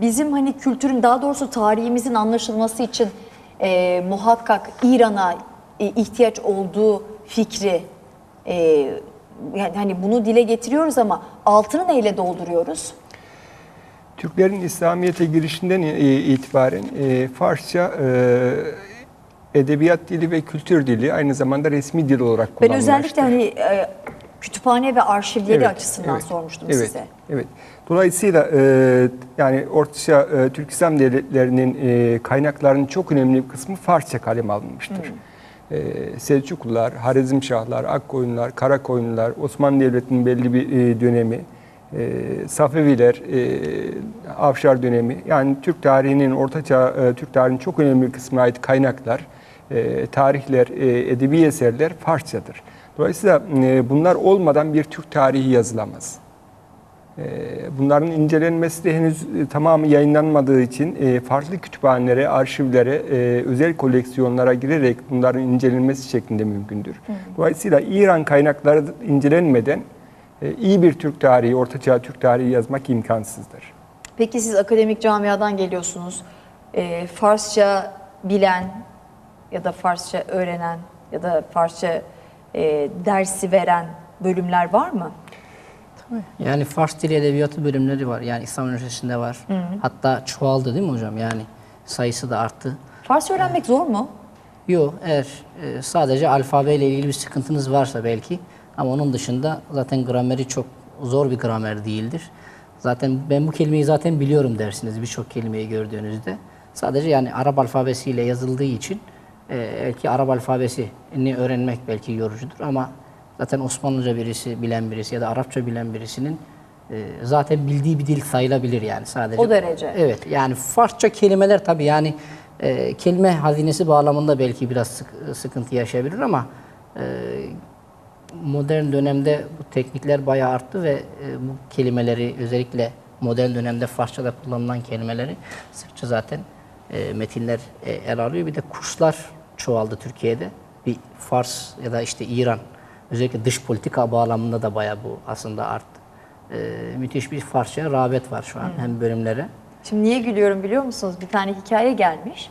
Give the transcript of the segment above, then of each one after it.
bizim hani kültürün daha doğrusu tarihimizin anlaşılması için e, muhakkak İran'a e, ihtiyaç olduğu fikri e, yani hani bunu dile getiriyoruz ama altını neyle dolduruyoruz? Türklerin İslamiyet'e girişinden e, itibaren e, Farsça e, edebiyat dili ve kültür dili aynı zamanda resmi dil olarak Ben kullanılmıştır. özellikle hani e, kütüphane ve arşivleri Evet, açısından evet, sormuştum evet, size. Evet. Dolayısıyla e, yani Ortaçağ e, Türk İslam devletlerinin e, kaynaklarının çok önemli bir kısmı Farsça kaleme alınmıştır. E, Selçuklular, Harizmşahlar, Akkoyunlular, Karakoyunlular, Osmanlı Devleti'nin belli bir e, dönemi, e, Safeviler, e, Afşar dönemi, yani Türk tarihinin, Ortaçağ e, Türk tarihinin çok önemli bir kısmına ait kaynaklar, e, tarihler, e, edebi eserler Farsçadır. Dolayısıyla e, bunlar olmadan bir Türk tarihi yazılamaz. E, Bunların incelenmesi de henüz e, tamamı yayınlanmadığı için e, farklı kütüphanelere, arşivlere, e, özel koleksiyonlara girerek bunların incelenmesi şeklinde mümkündür. Dolayısıyla İran kaynakları incelenmeden e, iyi bir Türk tarihi, Ortaçağ Türk tarihi yazmak imkansızdır. Peki siz akademik camiadan geliyorsunuz. E, Farsça bilen ya da Farsça öğrenen ya da Farsça e, dersi veren bölümler var mı? Yani Fars dili edebiyatı bölümleri var. Yani İslam Üniversitesi'nde var. Hatta çoğaldı değil mi hocam? Yani sayısı da arttı. Farsça öğrenmek zor mu? Yok eğer e, sadece alfabeyle ilgili bir sıkıntınız varsa belki ama onun dışında zaten grameri çok zor bir gramer değildir. Zaten ben bu kelimeyi zaten biliyorum dersiniz birçok kelimeyi gördüğünüzde. Sadece yani Arap alfabesiyle yazıldığı için e, belki Arap alfabesini öğrenmek belki yorucudur ama zaten Osmanlıca birisi bilen birisi ya da Arapça bilen birisinin e, zaten bildiği bir dil sayılabilir yani sadece. O derece. Evet yani Farsça kelimeler tabii yani e, kelime hazinesi bağlamında belki biraz sık- sıkıntı yaşayabilir ama e, modern dönemde bu teknikler bayağı arttı ve e, bu kelimeleri özellikle modern dönemde Farsçada kullanılan kelimeleri sıkça zaten e, metinler e, el alıyor. Bir de kurslar çoğaldı Türkiye'de. Bir Fars ya da işte İran özellikle dış politika bağlamında da bayağı bu aslında arttı. E, müthiş bir Farsça rağbet var şu an hem bölümlere. Şimdi niye gülüyorum biliyor musunuz? Bir tane hikaye gelmiş.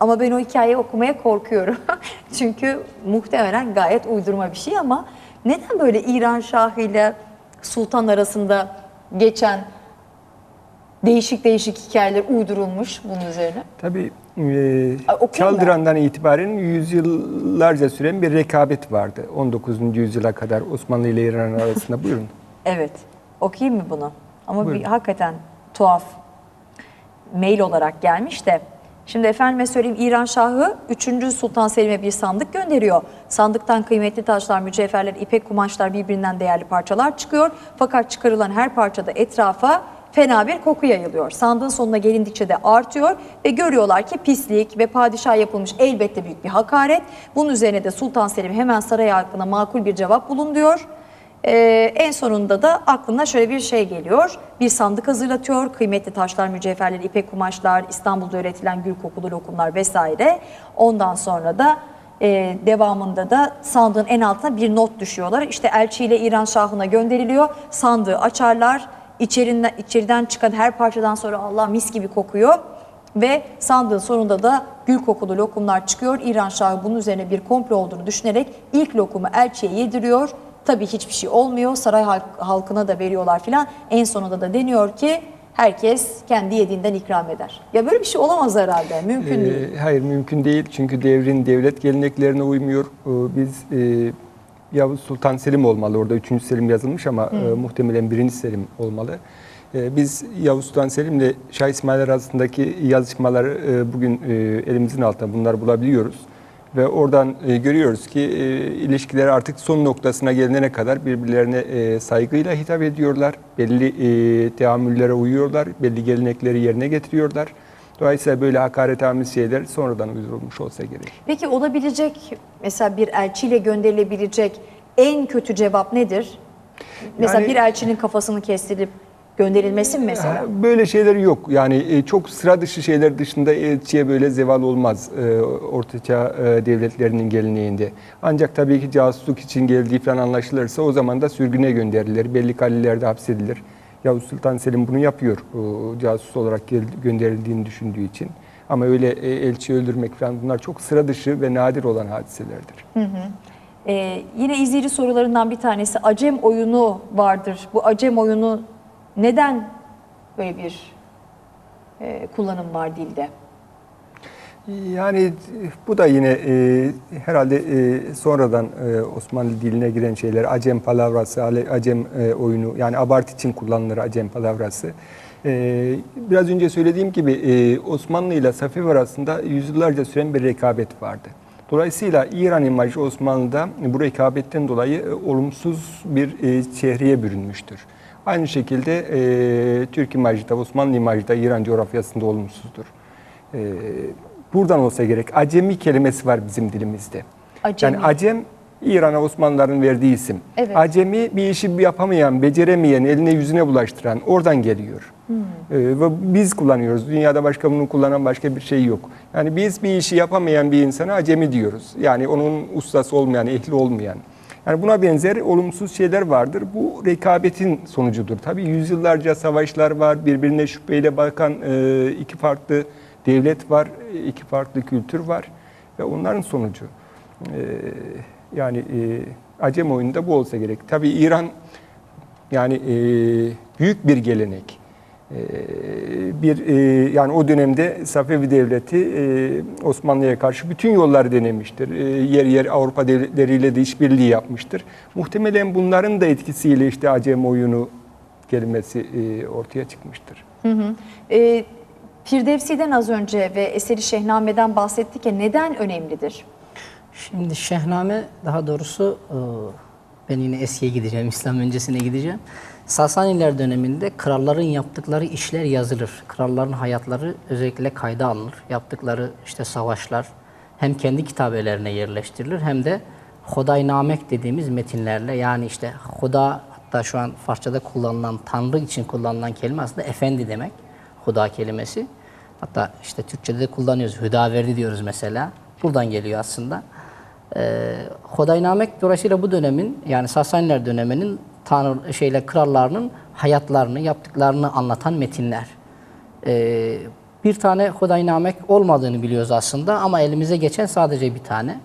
Ama ben o hikayeyi okumaya korkuyorum. Çünkü muhtemelen gayet uydurma bir şey ama neden böyle İran Şahı ile Sultan arasında geçen değişik değişik hikayeler uydurulmuş bunun üzerine? Tabii e, okuyayım Çaldıran'dan itibaren yüzyıllarca süren bir rekabet vardı. 19. yüzyıla kadar Osmanlı ile İran arasında. Buyurun. Evet. Okuyayım mı bunu? Ama bir hakikaten tuhaf mail olarak gelmiş de. Şimdi efendime söyleyeyim İran Şahı 3. Sultan Selim'e bir sandık gönderiyor. Sandıktan kıymetli taşlar, mücevherler, ipek kumaşlar birbirinden değerli parçalar çıkıyor. Fakat çıkarılan her parçada etrafa fena bir koku yayılıyor. Sandığın sonuna gelindikçe de artıyor ve görüyorlar ki pislik ve padişah yapılmış elbette büyük bir hakaret. Bunun üzerine de Sultan Selim hemen saray halkına makul bir cevap bulun diyor. Ee, en sonunda da aklına şöyle bir şey geliyor. Bir sandık hazırlatıyor. Kıymetli taşlar, mücevherler, ipek kumaşlar, İstanbul'da üretilen gül kokulu lokumlar vesaire. Ondan sonra da e, devamında da sandığın en altına bir not düşüyorlar. İşte elçiyle İran Şahı'na gönderiliyor. Sandığı açarlar. İçerinden, içeriden çıkan her parçadan sonra Allah mis gibi kokuyor. Ve sandığın sonunda da gül kokulu lokumlar çıkıyor. İran Şahı bunun üzerine bir komplo olduğunu düşünerek ilk lokumu elçiye yediriyor. Tabii hiçbir şey olmuyor. Saray halk- halkına da veriyorlar filan. En sonunda da deniyor ki herkes kendi yediğinden ikram eder. Ya böyle bir şey olamaz herhalde. Mümkün Ee, değil. Hayır mümkün değil çünkü devrin devlet geleneklerine uymuyor. Ee, Biz e, Yavuz Sultan Selim olmalı orada 3. Selim yazılmış ama e, muhtemelen 1. Selim olmalı. E, Biz Yavuz Sultan Selim ile Şah İsmail arasındaki yazışmaları e, bugün e, elimizin altında bunları bulabiliyoruz. Ve oradan e, görüyoruz ki e, ilişkiler artık son noktasına gelinene kadar birbirlerine e, saygıyla hitap ediyorlar. Belli e, teamüllere uyuyorlar, belli gelenekleri yerine getiriyorlar. Dolayısıyla böyle hakaretamiz şeyler sonradan uydurulmuş olsa gerek. Peki olabilecek mesela bir elçiyle gönderilebilecek en kötü cevap nedir? Mesela Yani- bir elçinin kafasını kestirip gönderilmesi mi mesela? Böyle şeyler yok. Yani e, çok sıra dışı şeyler dışında elçiye böyle zeval olmaz e, Ortaçağ e, devletlerinin geleneğinde. Ancak tabii ki casusluk için geldiği falan anlaşılırsa o zaman da sürgüne gönderilir. Belli kalelerde hapsedilir. Yavuz Sultan Selim bunu yapıyor. O, casus olarak gönderildiğini düşündüğü için. Ama öyle e, elçi öldürmek falan bunlar çok sıra dışı ve nadir olan hadiselerdir. Ee, yine izleyici sorularından bir tanesi Acem oyunu vardır. Bu Acem oyunu neden böyle bir e, kullanım var dilde? Yani bu da yine e, herhalde e, sonradan e, Osmanlı diline giren şeyler. Acem palavrası, Acem e, oyunu yani abartı için kullanılır Acem palavrası. E, biraz önce söylediğim gibi e, Osmanlı ile Safevi arasında yüzyıllarca süren bir rekabet vardı. Dolayısıyla İran imajı Osmanlı'da bu rekabetten dolayı e, olumsuz bir e, çehreye bürünmüştür. Aynı şekilde e, Türk imajı da Osmanlı imajı da İran coğrafyasında olumsuzdur. E, buradan olsa gerek. Acemi kelimesi var bizim dilimizde. Acemi. Yani Acem İran'a Osmanlıların verdiği isim. Evet. Acemi bir işi yapamayan, beceremeyen, eline yüzüne bulaştıran oradan geliyor. Hmm. Ee, ve biz kullanıyoruz. Dünyada başka bunu kullanan başka bir şey yok. Yani biz bir işi yapamayan bir insana acemi diyoruz. Yani onun ustası olmayan, ehli olmayan. Yani buna benzer olumsuz şeyler vardır. Bu rekabetin sonucudur. Tabii yüzyıllarca savaşlar var. Birbirine şüpheyle bakan e, iki farklı devlet var, iki farklı kültür var ve onların sonucu. Ee, yani e, Acem oyununda bu olsa gerek. Tabii İran yani e, büyük bir gelenek. E, bir e, yani o dönemde Safevi devleti e, Osmanlı'ya karşı bütün yolları denemiştir. E, yer yer Avrupa devletleriyle de işbirliği yapmıştır. Muhtemelen bunların da etkisiyle işte Acem oyunu kelimesi e, ortaya çıkmıştır. Ee, Firdevsi'den az önce ve eseri Şehname'den bahsettik ya neden önemlidir? Şimdi Şehname daha doğrusu e, ben yine eskiye gideceğim, İslam öncesine gideceğim. Sasaniler döneminde kralların yaptıkları işler yazılır. Kralların hayatları özellikle kayda alınır. Yaptıkları işte savaşlar hem kendi kitabelerine yerleştirilir hem de Hodaynamek dediğimiz metinlerle yani işte Hoda hatta şu an Farsçada kullanılan Tanrı için kullanılan kelime aslında efendi demek. Huda kelimesi. Hatta işte Türkçe'de de kullanıyoruz. Hüdaverdi diyoruz mesela. Buradan geliyor aslında. Ee, Hodaynamek dolayısıyla bu dönemin yani Sasaniler döneminin tanrı şeyle krallarının hayatlarını, yaptıklarını anlatan metinler. Ee, bir tane Hodaynamek olmadığını biliyoruz aslında ama elimize geçen sadece bir tane.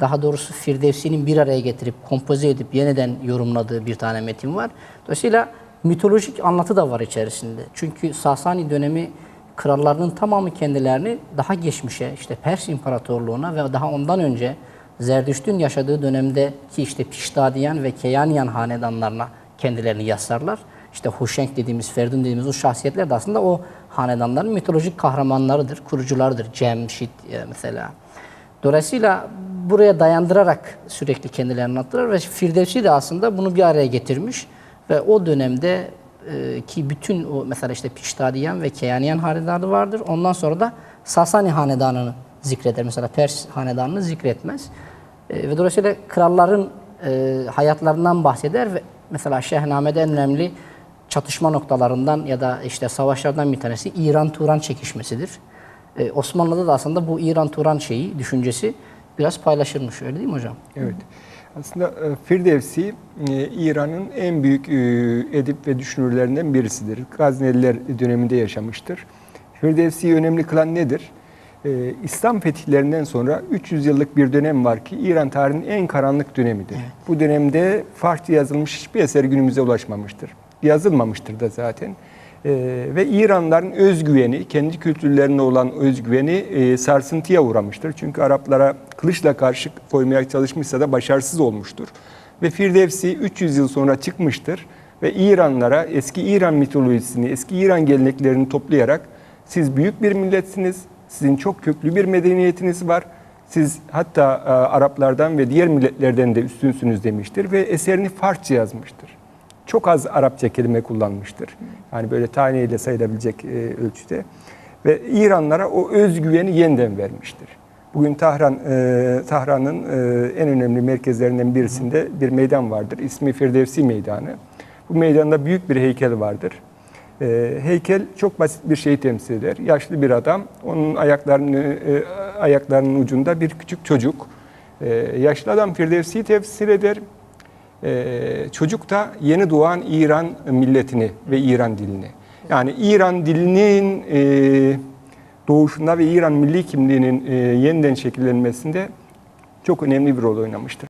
Daha doğrusu Firdevsi'nin bir araya getirip kompoze edip yeniden yorumladığı bir tane metin var. Dolayısıyla mitolojik anlatı da var içerisinde. Çünkü Sasani dönemi krallarının tamamı kendilerini daha geçmişe, işte Pers İmparatorluğu'na ve daha ondan önce Zerdüşt'ün yaşadığı dönemdeki işte Piştadiyan ve Keyaniyan hanedanlarına kendilerini yaslarlar. İşte Huşenk dediğimiz, Ferdun dediğimiz o şahsiyetler de aslında o hanedanların mitolojik kahramanlarıdır, kuruculardır. Cemşit e, mesela. Dolayısıyla buraya dayandırarak sürekli kendilerini anlattılar ve Firdevsi de aslında bunu bir araya getirmiş ve o dönemde e, ki bütün o mesela işte Piştadiyan ve Keyaniyan hanedanı vardır. Ondan sonra da Sasani hanedanını zikreder. Mesela Pers hanedanını zikretmez. E, ve dolayısıyla kralların e, hayatlarından bahseder ve mesela Şehname'de en önemli çatışma noktalarından ya da işte savaşlardan bir tanesi İran-Turan çekişmesidir. Ee, Osmanlı'da da aslında bu İran-Turan şeyi, düşüncesi biraz paylaşılmış. Öyle değil mi hocam? Evet. Aslında e, Firdevsi e, İran'ın en büyük e, edip ve düşünürlerinden birisidir. Gazneliler döneminde yaşamıştır. Firdevsi'yi önemli kılan nedir? İslam fetihlerinden sonra 300 yıllık bir dönem var ki İran tarihinin en karanlık dönemidir. Bu dönemde Farsça yazılmış hiçbir eser günümüze ulaşmamıştır. Yazılmamıştır da zaten. E, ve İranlıların özgüveni, kendi kültürlerine olan özgüveni e, sarsıntıya uğramıştır. Çünkü Araplara kılıçla karşı koymaya çalışmışsa da başarısız olmuştur. Ve Firdevsi 300 yıl sonra çıkmıştır ve İranlara eski İran mitolojisini, eski İran geleneklerini toplayarak siz büyük bir milletsiniz, sizin çok köklü bir medeniyetiniz var. Siz hatta e, Araplardan ve diğer milletlerden de üstünsünüz demiştir ve eserini Farsça yazmıştır. Çok az Arapça kelime kullanmıştır. Yani böyle taneyle sayılabilecek e, ölçüde. Ve İranlara o özgüveni yeniden vermiştir. Bugün Tahran, e, Tahran'ın e, en önemli merkezlerinden birisinde bir meydan vardır. İsmi Firdevsi Meydanı. Bu meydanda büyük bir heykel vardır. E, heykel çok basit bir şeyi temsil eder. Yaşlı bir adam, onun ayaklarını, e, ayaklarının ucunda bir küçük çocuk. E, yaşlı adam Firdevsi'yi temsil eder. E, çocuk da yeni doğan İran milletini ve İran dilini. Yani İran dilinin e, doğuşunda ve İran milli kimliğinin e, yeniden şekillenmesinde çok önemli bir rol oynamıştır.